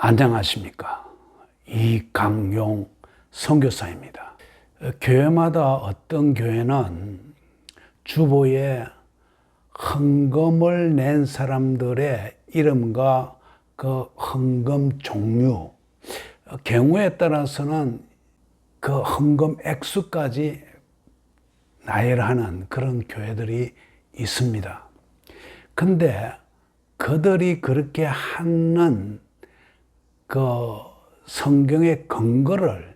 안녕하십니까. 이강용 선교사입니다. 어, 교회마다 어떤 교회는 주보에 헌금을 낸 사람들의 이름과 그 헌금 종류, 어, 경우에 따라서는 그 헌금 액수까지 나열하는 그런 교회들이 있습니다. 근데 그들이 그렇게 하는 그 성경의 근거를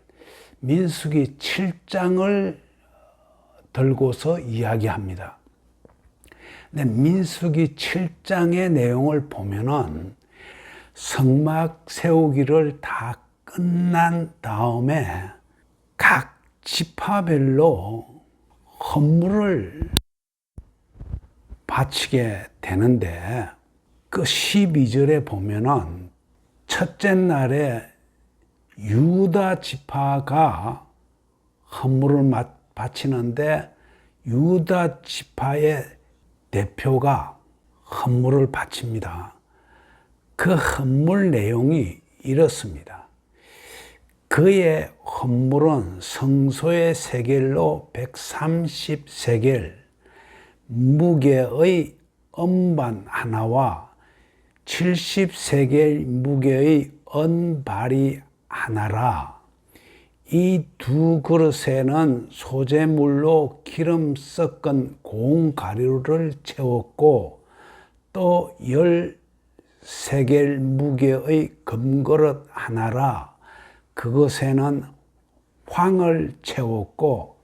민수기 7장을 들고서 이야기합니다. 근데 민수기 7장의 내용을 보면은 성막 세우기를 다 끝난 다음에 각 지파별로 헌물을 바치게 되는데 그 12절에 보면은 첫째 날에 유다 지파가 헌물을 바치는데 유다 지파의 대표가 헌물을 바칩니다. 그 헌물 내용이 이렇습니다. 그의 헌물은 성소의 세겔로 130세겔, 무게의 음반 하나와 70세겔 무게의 은발이 하나라. 이 두 그릇에는 소재물로 기름 섞은 고운 가루를 채웠고 또열 세겔 무게의 금그릇 하나라. 그것에는 황을 채웠고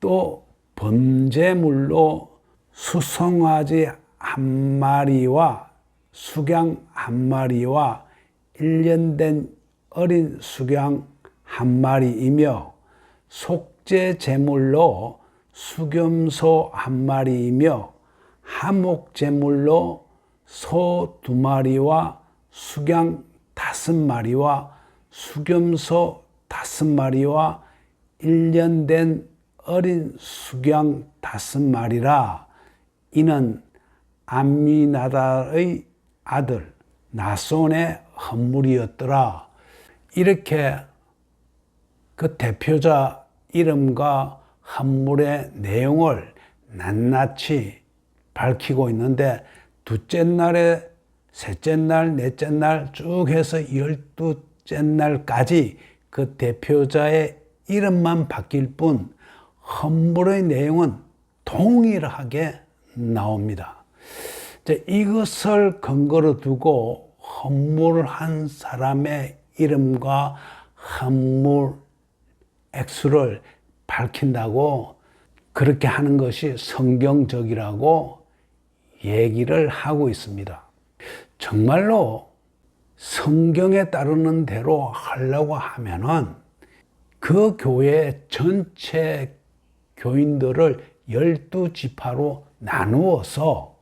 또 번제물로 수송아지 한 마리와 수양 한 마리와 1년 된 어린 수양 한 마리이며 속죄 제물로 수겸소 한 마리이며 하목 제물로 소 두 마리와 수양 다섯 마리와 수겸소 다섯 마리와 1년 된 어린 수양 다섯 마리라. 이는 암미나다의 아들 나손의 헌물이었더라. 이렇게 그 대표자 이름과 헌물의 내용을 낱낱이 밝히고 있는데 둘째 날에 셋째 날, 넷째 날 쭉 해서 열두째 날까지 그 대표자의 이름만 바뀔 뿐 헌물의 내용은 동일하게 나옵니다. 이것을 근거로 두고 헌물한 사람의 이름과 헌물 액수를 밝힌다고 그렇게 하는 것이 성경적이라고 얘기를 하고 있습니다. 정말로 성경에 따르는 대로 하려고 하면은 그 교회 전체 교인들을 열두 지파로 나누어서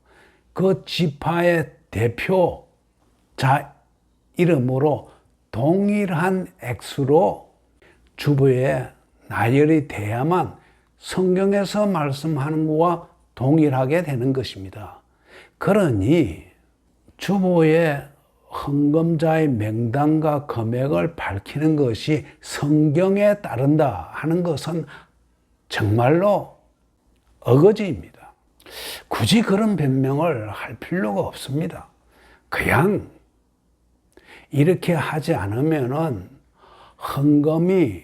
그 지파의 대표자 이름으로 동일한 액수로 주부에 나열이 돼야만 성경에서 말씀하는 것과 동일하게 되는 것입니다. 그러니 주보의 헌금자의 명단과 금액을 밝히는 것이 성경에 따른다 하는 것은 정말로 어거지입니다. 굳이 그런 변명을 할 필요가 없습니다. 그냥 이렇게 하지 않으면은 헌금이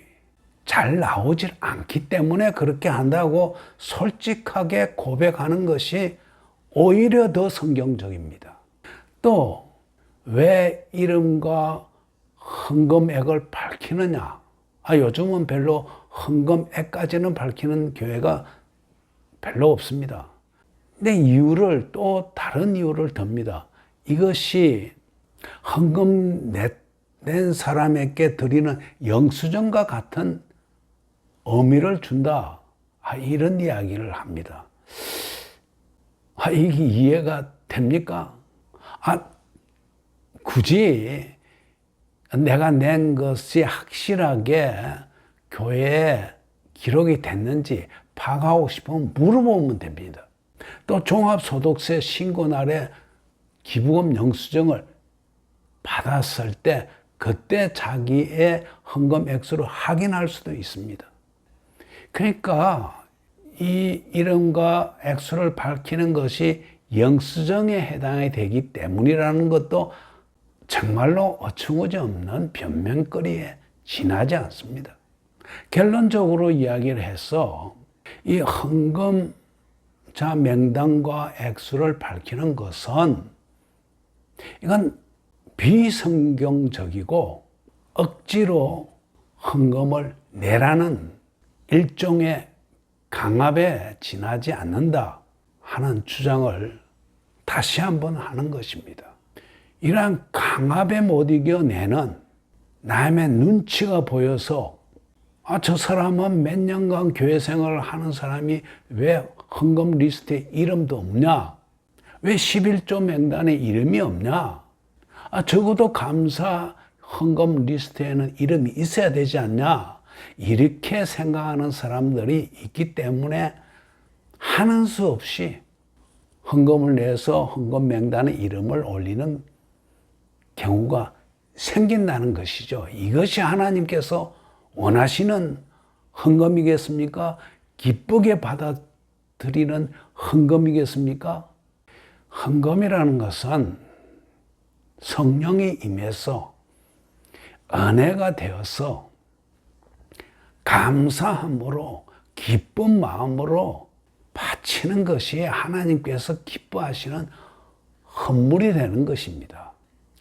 잘 나오질 않기 때문에 그렇게 한다고 솔직하게 고백하는 것이 오히려 더 성경적입니다. 또 왜 이름과 헌금액을 밝히느냐? 아, 요즘은 별로 헌금액까지는 밝히는 교회가 별로 없습니다. 근데 이유를 또 다른 이유를 듭니다. 이것이 헌금 낸 사람에게 드리는 영수증과 같은 의미를 준다. 아, 이런 이야기를 합니다. 아, 이게 이해가 됩니까? 아, 굳이 내가 낸 것이 확실하게 교회에 기록이 됐는지 파악하고 싶으면 물어보면 됩니다. 또 종합소득세 신고 날에 기부금 영수증을 받았을 때 그때 자기의 헌금 액수를 확인할 수도 있습니다. 그러니까 이 이름과 액수를 밝히는 것이 영수증에 해당이 되기 때문이라는 것도 정말로 어처구니 없는 변명거리에 지나지 않습니다. 결론적으로 이야기를 해서 이 헌금 자 명단과 액수를 밝히는 것은 이건 비성경적이고 억지로 헌금을 내라는 일종의 강압에 지나지 않는다 하는 주장을 다시 한번 하는 것입니다. 이러한 강압에 못 이겨내는 남의 눈치가 보여서 아, 저 사람은 몇 년간 교회 생활을 하는 사람이 왜 헌금 리스트에 이름도 없냐? 왜 11조 명단에 이름이 없냐? 아, 적어도 감사 헌금 리스트에는 이름이 있어야 되지 않냐? 이렇게 생각하는 사람들이 있기 때문에 하는 수 없이 헌금을 내서 헌금 명단에 이름을 올리는 경우가 생긴다는 것이죠. 이것이 하나님께서 원하시는 헌금이겠습니까? 기쁘게 받아 들이는 헌금이겠습니까? 헌금이라는 것은 성령이 임해서 은혜가 되어서 감사함으로 기쁜 마음으로 바치는 것이 하나님께서 기뻐하시는 헌물이 되는 것입니다.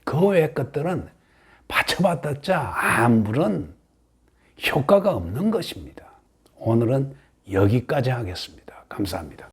그 외의 것들은 바쳐봤자 아무런 효과가 없는 것입니다. 오늘은 여기까지 하겠습니다. 감사합니다.